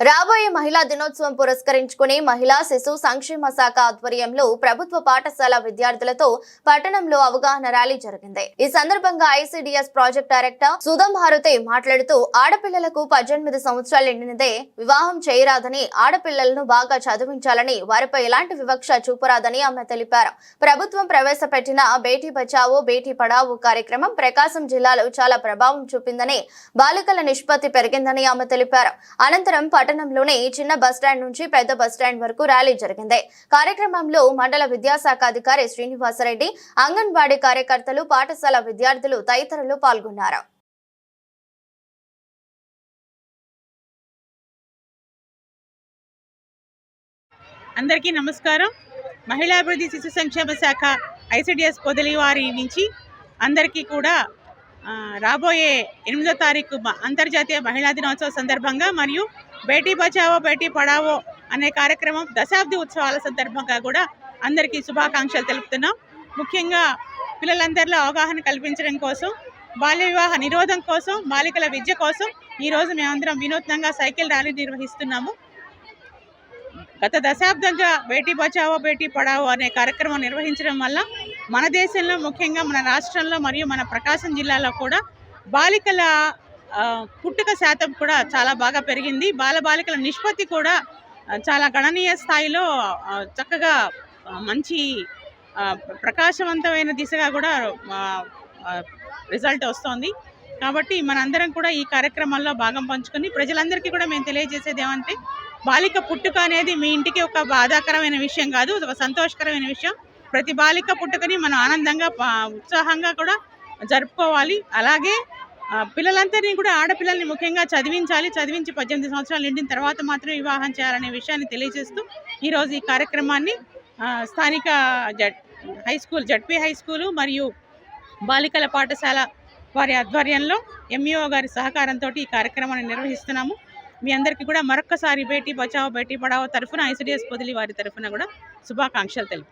రాబోయే మహిళా దినోత్సవం పురస్కరించుకుని మహిళా శిశు సంక్షేమ శాఖ ఆధ్వర్యంలో ప్రభుత్వ పాఠశాల విద్యార్థులతో పట్టణంలో అవగాహన ర్యాలీ జరిగింది. ఈ సందర్భంగా ఐసిడిఎస్ ప్రాజెక్ట్ డైరెక్టర్ సుధం హారుతే మాట్లాడుతూ ఆడపిల్లలకు పద్దెనిమిది సంవత్సరాలు నిండినదే వివాహం చేయరాదని ఆడపిల్లలను బాగా చదివించాలని వారిపై ఎలాంటి వివక్ష చూపరాదని ఆమె తెలిపారు. ప్రభుత్వం ప్రవేశపెట్టిన బేటీ బచావో బేటీ పడావో కార్యక్రమం ప్రకాశం జిల్లాలో చాలా ప్రభావం చూపిందని బాలికల నిష్పత్తి పెరిగిందని ఆమె తెలిపారు. అనంతరం పట్టణంలోని చిన్న బస్టాండ్ నుంచి పెద్ద బస్టాండ్ వరకు ర్యాలీ జరిగింది. కార్యక్రమంలో మండల విద్యాశాఖ అధికారి శ్రీనివాసరెడ్డి అంగన్వాడీ కార్యకర్తలు పాఠశాల విద్యార్థులు తదితరులు పాల్గొన్నారు. అందరికీ నమస్కారం. మహిళాభివృద్ధి శిశు సంక్షేమ శాఖ ఐసిడిఎస్ పొదలి వారి నుంచి అందరికీ కూడా రాబోయే ఎనిమిదో తారీఖు అంతర్జాతీయ మహిళా దినోత్సవ సందర్భంగా మరియు బేటీ బచావో బేటీ పడావో అనే కార్యక్రమం దశాబ్ది ఉత్సవాల సందర్భంగా కూడా అందరికీ శుభాకాంక్షలు తెలుపుతున్నాం. ముఖ్యంగా పిల్లలందరిలో అవగాహన కల్పించడం కోసం బాల్య వివాహ నిరోధం కోసం బాలికల విద్య కోసం ఈరోజు మేమందరం వినూత్నంగా సైకిల్ ర్యాలీ నిర్వహిస్తున్నాము. గత దశాబ్దంగా బేటీ బచావో బేటీ పడావో అనే కార్యక్రమం నిర్వహించడం వల్ల మన దేశంలో ముఖ్యంగా మన రాష్ట్రంలో మరియు మన ప్రకాశం జిల్లాలో కూడా బాలికల పుట్టుక శాతం కూడా చాలా బాగా పెరిగింది. బాల బాలికల నిష్పత్తి కూడా చాలా గణనీయ స్థాయిలో చక్కగా మంచి ప్రకాశవంతమైన దిశగా కూడా రిజల్ట్ వస్తోంది. కాబట్టి మనందరం కూడా ఈ కార్యక్రమాల్లో భాగం పంచుకొని ప్రజలందరికీ కూడా మేము తెలియజేసేది ఏమంటే బాలిక పుట్టుక అనేది మీ ఇంటికి ఒక బాధాకరమైన విషయం కాదు ఒక సంతోషకరమైన విషయం. ప్రతి బాలిక పుట్టుకని మనం ఆనందంగా ఉత్సాహంగా కూడా జరుపుకోవాలి. అలాగే పిల్లలందరినీ కూడా ఆడపిల్లల్ని ముఖ్యంగా చదివించాలి చదివించి పద్దెనిమిది సంవత్సరాలు నిండిన తర్వాత మాత్రమే వివాహం చేయాలనే విషయాన్ని తెలియజేస్తూ ఈరోజు ఈ కార్యక్రమాన్ని స్థానిక Z high school ZP high school మరియు బాలికల పాఠశాల వారి ఆధ్వర్యంలో ఎంఈఓ గారి సహకారంతో ఈ కార్యక్రమాన్ని నిర్వహిస్తున్నాము. మీ అందరికీ కూడా మరొక్కసారి బేటీ బచావో బేటీ పడావో తరఫున ఐసిడిఎస్ పొదిలి వారి తరఫున కూడా శుభాకాంక్షలు తెలుపు